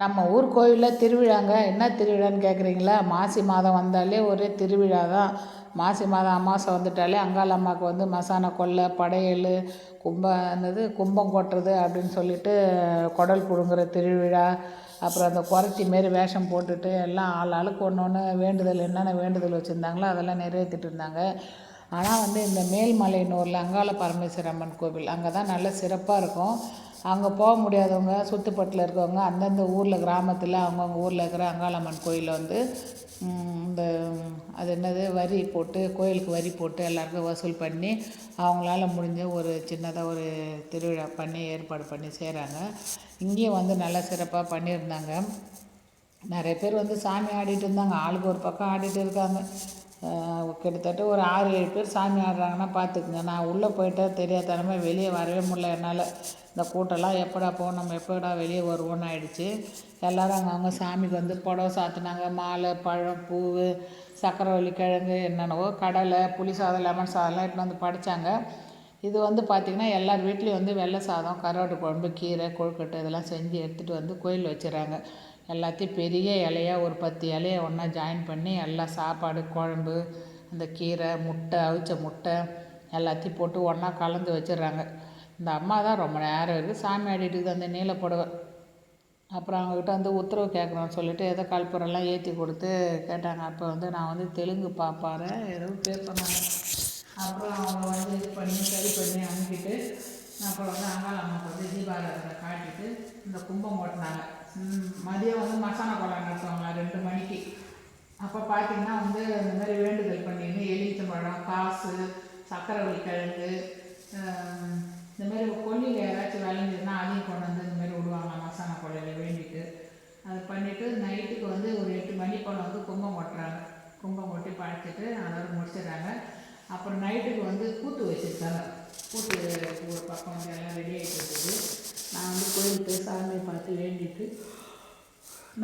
நம்ம ஊர் கோவிலில் திருவிழாங்க என்ன திருவிழான்னு கேட்குறீங்களா மாசி மாதம் வந்தாலே ஒரே திருவிழா தான். மாசி மாதம் அமாவாசை வந்துட்டாலே அங்காள அம்மாவுக்கு வந்து மசான கொல்லை படையல் கும்பம் என்னது கும்பம் கொட்டுறது அப்படின்னு சொல்லிட்டு குடல் பிடுங்குற திருவிழா அப்புறம் அந்த குறத்தி மாரி வேஷம் போட்டுட்டு எல்லாம் ஆள் ஆளுக்கு ஒன்று ஒன்று வேண்டுதல் என்னென்ன வேண்டுதல் வச்சுருந்தாங்களோ அதெல்லாம் நிறைவேற்றிட்டு இருந்தாங்க. ஆனால் வந்து இந்த மேல்மலையனூரில் அங்காள பரமேஸ்வரி அம்மன் கோவில் அங்கே தான் நல்ல சிறப்பாக இருக்கும். அங்கே போக முடியாதவங்க சுற்றுப்பட்டில் இருக்கவங்க அந்தந்த ஊரில் கிராமத்தில் அவங்கவுங்க ஊரில் இருக்கிற அங்காளம்மன் கோயிலில் வந்து இந்த அது என்னது வரி போட்டு கோயிலுக்கு வரி போட்டு எல்லாருக்கும் வசூல் பண்ணி அவங்களால முடிஞ்ச ஒரு சின்னதாக ஒரு திருவிழா பண்ணி ஏற்பாடு பண்ணி செய்கிறாங்க இங்கேயும் வந்து நல்லா சிறப்பாக பண்ணியிருந்தாங்க. நிறைய பேர் வந்து சாமி ஆடிட்டு இருந்தாங்க. ஆளுக்கு ஒரு பக்கம் ஆடிட்டு இருக்காங்க. கிட்டத்தட்ட ஒரு ஆறு ஏழு பேர் சாமி ஆடுறாங்கன்னா பார்த்துக்குங்க. நான் உள்ளே போயிட்டேன் தெரியாதனமாக வெளியே வரவே முடியல என்னால். இந்த கூட்டம்லாம் எப்படா போகணும் நம்ம எப்படா வெளியே வருவோன்னு ஆயிடுச்சு. எல்லோரும் அங்கங்கே சாமிக்கு வந்து புடவ சாத்தினாங்க. மாலை பழம் பூ சக்கரவள்ளி கிழங்கு என்னென்னவோ கடலை புளி சாதம் லெமன் சாதம்லாம் இட்டு வந்து படைச்சாங்க. இது வந்து பார்த்திங்கன்னா எல்லார் வீட்லேயும் வந்து வெள்ளை சாதம் கருவாட்டு குழம்பு கீரை கொழுக்கட்டை இதெல்லாம் செஞ்சு எடுத்துகிட்டு வந்து கோயிலில் வச்சுறாங்க எல்லாத்தையும் பெரிய இலையா ஒரு பத்து இலைய ஒன்றா ஜாயின் பண்ணி எல்லாம் சாப்பாடு குழம்பு அந்த கீரை முட்டை அவிச்ச முட்டை எல்லாத்தையும் போட்டு ஒன்றா கலந்து வச்சிடுறாங்க. இந்த அம்மா தான் ரொம்ப நேரம் இருக்குது சாமி ஆடிட்டு அந்த நீல புடவை. அப்புறம் அவங்கக்கிட்ட வந்து உத்தரவு கேட்குறோன்னு சொல்லிட்டு ஏதோ கல்புரெல்லாம் ஏற்றி கொடுத்து கேட்டாங்க. அப்போ வந்து நான் வந்து தெலுங்கு பார்ப்பாரு ஏதோ பேர் பண்ணாங்க அப்புறம் அவங்க வந்து இது பண்ணி சரி பண்ணி அனுப்பிட்டு அப்புறம் வந்து அங்காள அம்மாவுக்கு வந்து தீபாராதனை காட்டிட்டு இந்த கும்பம் ஓட்டினாங்க. மதியம் வந்து மசாலா பழம் நடத்துவாங்க ரெண்டு மணிக்கு. அப்போ பார்த்தீங்கன்னா வந்து இந்த மாதிரி வேண்டுதல் பண்ணின்னு எலுமிச்சம்பழம் காசு சக்கரவள்ளி கிழங்கு இந்த மாதிரி கொல்லியில் யாராச்சும் விளைஞ்சதுன்னா அதையும் கொண்டு வந்து இந்த மாதிரி விடுவாங்க மசாலா கொள்ளையில் வேண்டிட்டு. அது பண்ணிவிட்டு நைட்டுக்கு வந்து ஒரு எட்டு மணி போல் வந்து கும்பம் கொட்டுறாங்க. கும்பம் கொட்டி படைச்சிட்டு அதோட முடிச்சிடுறாங்க. அப்புறம் நைட்டுக்கு வந்து கூத்து வச்சுருக்காங்க. கூத்து ஒரு பக்கம் வந்து எல்லாம் ரெடி ஆகிட்டு இருக்குது. நான் வந்து கோயிலுக்கு போய் சாமியை பார்த்து வேண்டிட்டு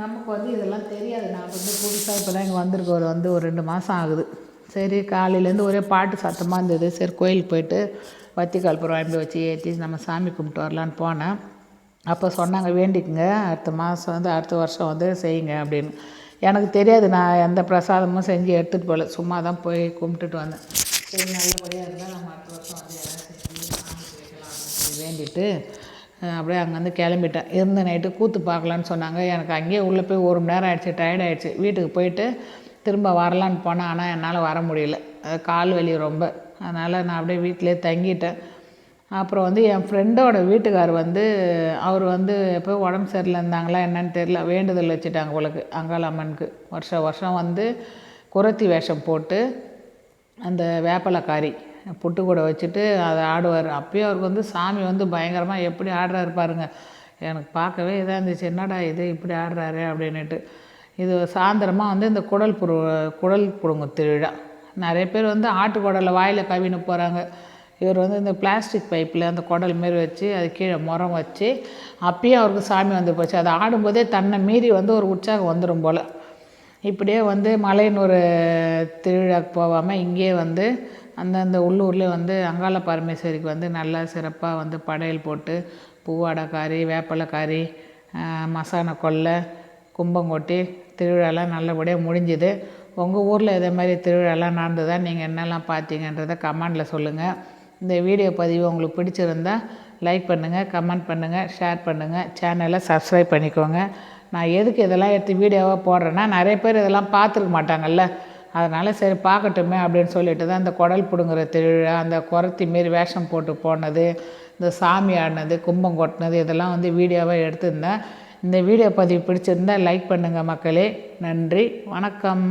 நமக்கு வந்து இதெல்லாம் தெரியாது. நான் வந்து புதுசாக இப்போ தான் இங்கே வந்திருக்க ஒரு வந்து ஒரு ரெண்டு மாதம் ஆகுது. சரி காலையிலேருந்து ஒரே பாட்டு சத்தமாக இருந்தது. சரி கோயிலுக்கு போயிட்டு வத்தி கற்பூரம் வாங்கி வச்சு ஏற்றி நம்ம சாமி கும்பிட்டு வரலான்னு போனேன். அப்போ சொன்னாங்க வேண்டிக்குங்க. அடுத்த மாதம் வந்து அடுத்த வருஷம் வந்து செய்யுங்க அப்படின்னு. எனக்கு தெரியாது நான் எந்த பிரசாதமும் செஞ்சு எடுத்துகிட்டு போகல சும்மா தான் போய் கும்பிட்டுட்டு வந்தேன். சரி நல்லபடியாக இருந்தால் நம்ம அடுத்த வருஷம் வந்து எல்லாம் செஞ்சு சாமி வேண்டிட்டு அப்படியே அங்கேருந்து கிளம்பிட்டேன். இருந்த நைட்டு கூத்து பார்க்கலான்னு சொன்னாங்க. எனக்கு அங்கேயே உள்ளே போய் ஒரு மணி நேரம் ஆயிடுச்சு டயர்ட் ஆகிடுச்சு வீட்டுக்கு போயிட்டு திரும்ப வரலான்னு போனேன். ஆனால் என்னால் வர முடியல. கால் வலி ரொம்ப. அதனால் நான் அப்படியே வீட்டிலே தங்கிட்டேன். அப்புறம் வந்து என் ஃப்ரெண்டோட வீட்டுக்கார் வந்து அவர் வந்து எப்போ உடம்பு சரியில்லை இருந்தாங்களா என்னன்னு தெரில வேண்டுதல் வச்சுட்டாங்க உங்களுக்கு அங்காளம்மனுக்கு வருஷம் வருஷம் வந்து குரத்தி வேஷம் போட்டு அந்த வேப்பலக்காரி புட்டு கூட வச்சுட்டு அதை ஆடுவார். அப்போயும் அவருக்கு வந்து சாமி வந்து பயங்கரமாக எப்படி ஆடுறாரு பாருங்க. எனக்கு பார்க்கவே இதாக இருந்துச்சு. என்னடா இது இப்படி ஆடுறாரு அப்படின்னுட்டு. இது சாயந்தரமாக வந்து இந்த குடல் புரு குடல் புடுங்க திருவிழா. நிறைய பேர் வந்து ஆட்டு குடலை வாயில் கவின்னு போகிறாங்க இவர் வந்து இந்த பிளாஸ்டிக் பைப்பில் அந்த குடல் மாரி வச்சு அது கீழே முறம் வச்சு அப்பயும் அவருக்கு சாமி வந்து போச்சு. அதை ஆடும்போதே தன்னை மீறி வந்து ஒரு உற்சாகம் வந்துடும் போல். இப்படியே வந்து மலையனூர் திருவிழாக்கு போகாமல் இங்கேயே வந்து அந்தந்த உள்ளூரில் வந்து அங்காள பரமேஸ்வரிக்கு வந்து நல்லா சிறப்பாக வந்து படையல் போட்டு பூவாடைக்காரி வேப்பிலைக்காரி மசான கொல்லை கும்பங்கொட்டி திருவிழாலாம் நல்லபடியாக முடிஞ்சுது. உங்கள் ஊரில் இதே மாதிரி திருவிழாலாம் நடந்ததா? நீங்கள் என்னெல்லாம் பார்த்தீங்கன்றதை கமெண்டில் சொல்லுங்கள் இந்த வீடியோ பதிவு உங்களுக்கு பிடிச்சிருந்தா லைக் பண்ணுங்கள் கமெண்ட் பண்ணுங்கள் ஷேர் பண்ணுங்கள் சேனலை சப்ஸ்கிரைப் பண்ணிக்கோங்க. நான் எதுக்கு இதெல்லாம் எடுத்து வீடியோவாக போடுறேன்னா நிறைய பேர் இதெல்லாம் பார்த்துருக்க மாட்டாங்கல்ல. அதனால் சரி பார்க்கட்டுமே அப்படின்னு சொல்லிட்டு தான் இந்த குடல் பிடுங்குற திருவிழா அந்த குரத்தி மாரி வேஷம் போட்டு போனது இந்த சாமி ஆடினது கும்பம் கொட்டினது இதெல்லாம் வந்து வீடியோவாக எடுத்திருந்தேன். இந்த வீடியோ பதிவு பிடிச்சிருந்தால் லைக் பண்ணுங்கள் மக்களே. நன்றி. வணக்கம்.